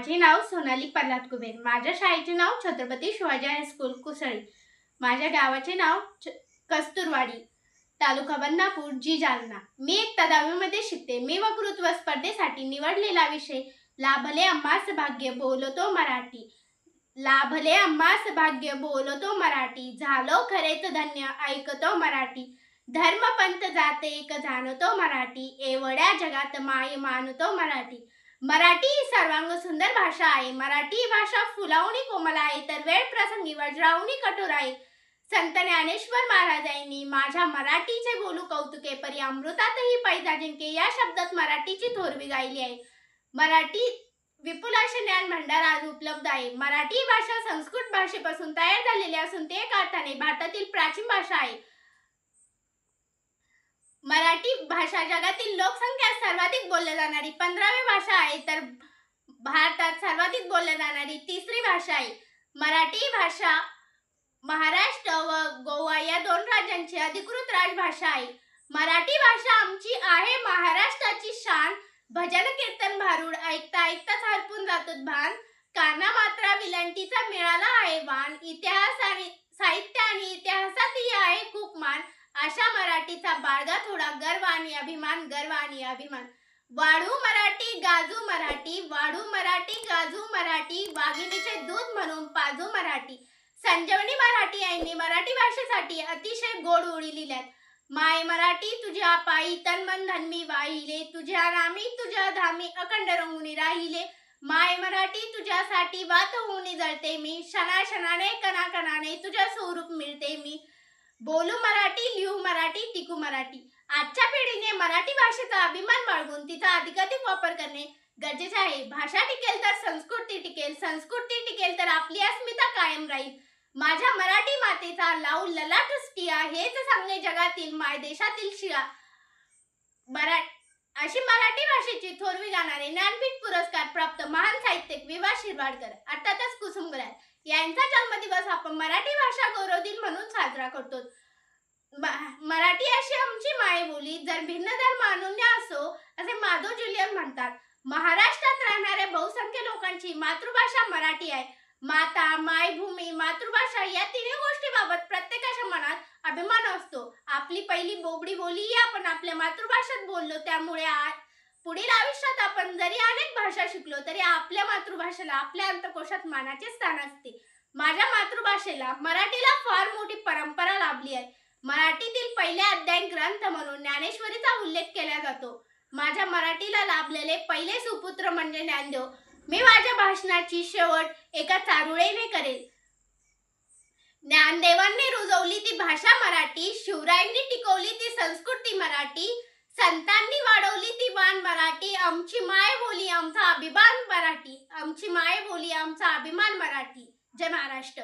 माझे नाव सोनाली प्रल्हाद कुबेर. माझ्या शाळेचे नाव छत्रपती शिवाजी हायस्कूल कुसळी. माझ्या गावाचे नाव छ- कस्तुरवाडी तालुका बदनापूर जी जालना. मी एक दहावीमध्ये शिकते. मी वक्तृत्व स्पर्धेसाठी निवडलेला विषय लाभले अम्मास भाग्य बोलतो मराठी. लाभले अम्मास भाग्य बोलतो मराठी. झालो खरेच धन्य ऐकतो मराठी. धर्मपंथ जाते एक जाणतो मराठी. एवढ्या जगात माय मानतो मराठी. मराठी ही सर्वांग सुंदर भाषा आहे. मराठी भाषा फुलावणी कोमल आहे. तर वेळ प्रसंगी वज्रावणी कठोर आहे. संत ज्ञानेश्वर महाराजांनी माझ्या मराठीचे बोलू कौतुके परी अमृतातही पैजा जिंके या शब्दात मराठीची थोरवी गायली आहे. मराठी विपुल असे ज्ञान भंडार आज उपलब्ध आहे. मराठी भाषा संस्कृत भाषेपासून तयार झालेली असून ते एक अर्थाने भारतातील प्राचीन भाषा आहे. भाषा जगातील लोकसंख्या सर्वाधिक बोलली जाणारी पंधरावी भाषा आहे तर भारतात सर्वाधिक बोलली जाणारी तिसरी भाषा आहे. मराठी भाषा महाराष्ट्र व गोवा या दोन राज्यांची अधिकृत राजभाषा आहे. मराठी भाषा आमची आहे महाराष्ट्राची शान भजन कीर्तन भारूड ऐकता ऐकताच हरपून जातो भान काना मात्रा विलंटीचा मिळाला आहे वाण इतिहास आणि साहित्य आणि इतिहास अशा मराठीचा बाळगा थोडा गर्व आणि अभिमान गर्व आणि अभिमान. वाढू मराठी गाजू मराठी वाढू मराठी गाजू मराठी वाघिणीचे दूध म्हणून पाजू मराठी. संजवणी मराठी यांनी मराठी भाषेसाठी अतिशय गोड ओळी लिहिल्यात. माय मराठी तुझ्या पायी तन मन धन्मी वाहिले तुझ्या नामी तुझ्या धामी अखंड रंगुनी राहिले. माय मराठी तुझ्यासाठी वात होऊनी जळते मी शना शनाने कणा तुझ्या स्वरूप मिळते मी. बोलू मराठी लिहू मराठी टिकू मराठी. आजच्या पिढीने मराठी भाषेचा अभिमान बाळगून तिचा अधिकाधिक वापर करणे गरजेचे आहे. भाषा टिकेल तर संस्कृती टिकेल संस्कृती टिकेल तर आपली अस्मिता कायम राहील. माझ्या मराठी मातेचा लावू ललाट स्टिया हेच सांगणे जगातील माय देशातील शिया मरा अशी मराठी भाषेची थोरवी जाणारे ज्ञानपीठ पुरस्कार प्राप्त महान साहित्यिक विवा शिरवाडकर. अर्थातच कुसुमग्रज यांचा जन्मदिवस आपण मराठी भाषा गौरव दिन म्हणून साजरा करतो. मराठी अशी आमची मायबोली जर भिन्न धर्म अनुन्य असो असे माधव जुलियन म्हणतात. महाराष्ट्रात राहणाऱ्या बहुसंख्य लोकांची मातृभाषा मराठी आहे. माता मायभूमी मातृभाषा या तिन्ही गोष्टीबाबत प्रत्येकाच्या मनात अभिमान असतो. आपली पहिली बोबडी बोली ही आपण आपल्या मातृभाषेत बोललो त्यामुळे पुढील आयुष्यात आपण जरी अनेक भाषा शिकलो तरी आपल्या मातृभाषेला आपल्या अंतकोशात मानाचे स्थान असते. माझ्या मातृभाषेला मराठीला फार मोठी परंपरा लाभली आहे. मराठीतील पहिले अध्याय ग्रंथ म्हणून ज्ञानेश्वरीचा उल्लेख केला जातो. माझ्या मराठीला लाभलेले पहिले सुपुत्र म्हणजे ज्ञानदेव. मी माझ्या भाषणाची शेवट एका चारुळेने करेल. ज्ञानदेवांनी रुजवली ती भाषा मराठी शिवरायांनी टिकवली ती संस्कृती मराठी संतांनी वाढवली ती बाण मराठी आमची माय बोली आमचा अभिमान मराठी आमची माय बोली आमचा अभिमान मराठी. जय महाराष्ट्र.